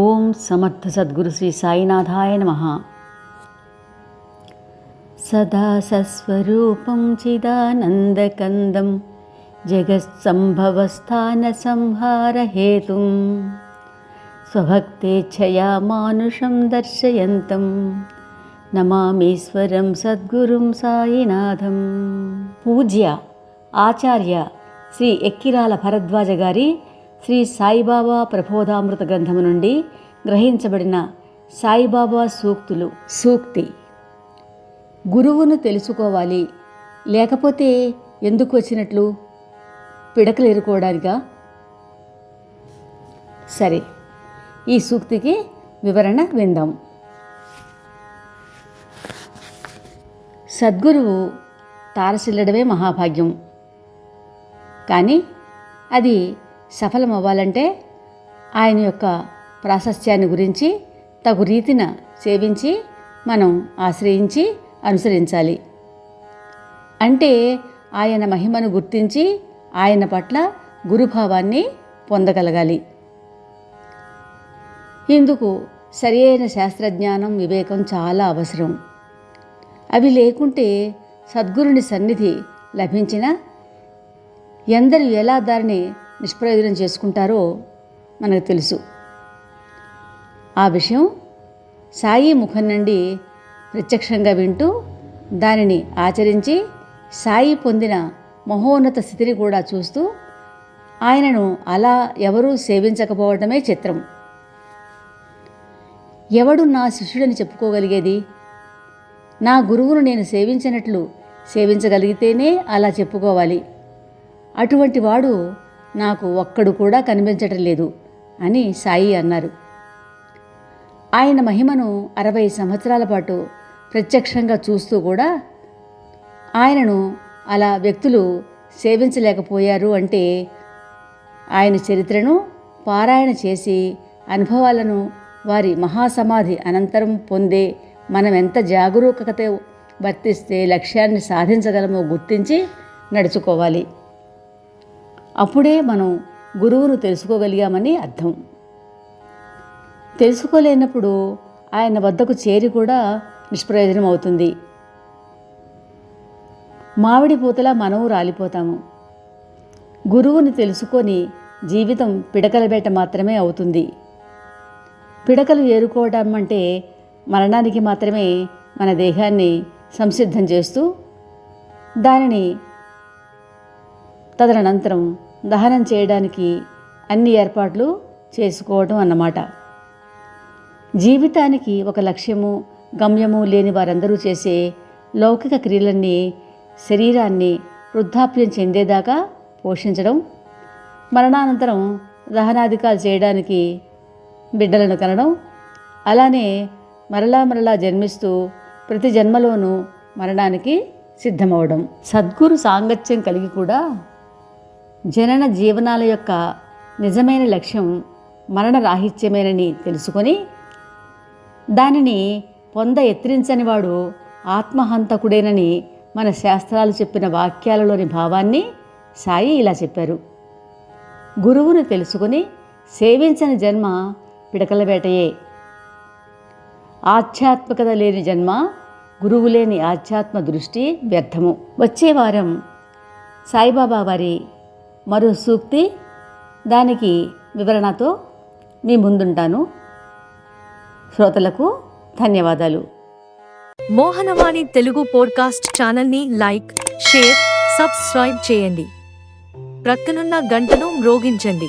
ఓం సమర్థ సద్గురు శ్రీ సాయినాథాయ నమ. సదా సస్వరూపం చిదానందకందం జగత్సంభవస్థానసంహారహేతుం స్వభక్తేచ్ఛయా మానుషం దర్శయంతం. నమామీశ్వరం సద్గురుం సాయినాథం. పూజ్య ఆచార్య శ్రీ ఎక్కిరాల భరద్వాజ గారి శ్రీ సాయిబాబా ప్రబోధామృత గ్రంథము నుండి గ్రహించబడిన సాయిబాబా సూక్తులు. సూక్తి. గురువును తెలుసుకోవాలి. లేకపోతే ఎందుకు వచ్చినట్లు? పిడకలు ఎరుకోవడానికా? సరే ఈ సూక్తికి వివరణ విందాం. సద్గురువు తారసిల్లడమే మహాభాగ్యం. కానీ అది సఫలం అవ్వాలంటే ఆయన యొక్క ప్రాశస్త్యాన్ని గురించి తగు రీతిన సేవించి మనం ఆశ్రయించి అనుసరించాలి. అంటే ఆయన మహిమను గుర్తించి ఆయన పట్ల గురుభావాన్ని పొందగలగాలి. ఇందుకు సరి అయిన శాస్త్రజ్ఞానం వివేకం చాలా అవసరం. అవి లేకుంటే సద్గురుని సన్నిధి లభించిన ఎందరు ఎలా దారిని నిష్ప్రయోజనం చేసుకుంటారో మనకు తెలుసు. ఆ విషయం సాయి ముఖం నుండి ప్రత్యక్షంగా వింటూ దానిని ఆచరించి సాయి పొందిన మహోన్నత స్థితిని కూడా చూస్తూ ఆయనను అలా ఎవరూ సేవించకపోవడమే చిత్రం. ఎవడు నా శిష్యుడని చెప్పుకోగలిగేది? నా గురువును నేను సేవించినట్లు సేవించగలిగితేనే అలా చెప్పుకోవాలి. అటువంటి వాడు నాకు ఒక్కడు కూడా కనిపించటం లేదు అని సాయి అన్నారు. ఆయన మహిమను అరవై సంవత్సరాల పాటు ప్రత్యక్షంగా చూస్తూ కూడా ఆయనను అలా వ్యక్తులు సేవించలేకపోయారు అంటే ఆయన చరిత్రను పారాయణ చేసి అనుభవాలను వారి మహాసమాధి అనంతరం పొందే మనం ఎంత జాగరూకత వర్తిస్తే లక్ష్యాన్ని సాధించగలమో గుర్తించి నడుచుకోవాలి. అప్పుడే మనం గురువును తెలుసుకోగలిగామని అర్థం. తెలుసుకోలేనప్పుడు ఆయన వద్దకు చేరి కూడా నిష్ప్రయోజనం అవుతుంది. మామిడి పూతలా మనము రాలిపోతాము. గురువుని తెలుసుకొని జీవితం పిడకల బేట మాత్రమే అవుతుంది. పిడకలు ఏరుకోవడం అంటే మరణానికి మాత్రమే మన దేహాన్ని సంసిద్ధం చేస్తూ దానిని తదనంతరం దహనం చేయడానికి అన్ని ఏర్పాట్లు చేసుకోవడం అన్నమాట. జీవితానికి ఒక లక్ష్యము గమ్యము లేని వారందరూ చేసే లౌకిక క్రియలన్నీ శరీరాన్ని వృద్ధాప్యం చెందేదాకా పోషించడం మరణానంతరం దహనాధికాలు చేయడానికి బిడ్డలను కనడం అలానే మరలా మరలా జన్మిస్తూ ప్రతి జన్మలోనూ మరణానికి సిద్ధమవడం. సద్గురు సాంగత్యం కలిగి కూడా జనన జీవనాల యొక్క నిజమైన లక్ష్యం మరణ రాహిత్యమేనని తెలుసుకొని దానిని పొంద ఎత్తిరించని వాడు ఆత్మహంతకుడేనని మన శాస్త్రాలు చెప్పిన వాక్యాలలోని భావాన్ని సాయి ఇలా చెప్పారు. గురువును తెలుసుకుని సేవించని జన్మ పిడకల వేటయే. ఆధ్యాత్మికత లేని జన్మ గురువు లేని ఆధ్యాత్మ దృష్టి వ్యర్థము. వచ్చే వారం సాయిబాబా వారి మరో సూక్తి దానికి వివరణతో మీ ముందుంటాను. శ్రోతలకు ధన్యవాదాలు. మోహనవాణి తెలుగు పోడ్కాస్ట్ ఛానల్ని లైక్ షేర్ సబ్స్క్రైబ్ చేయండి. ప్రక్కనున్న గంటను మ్రోగించండి.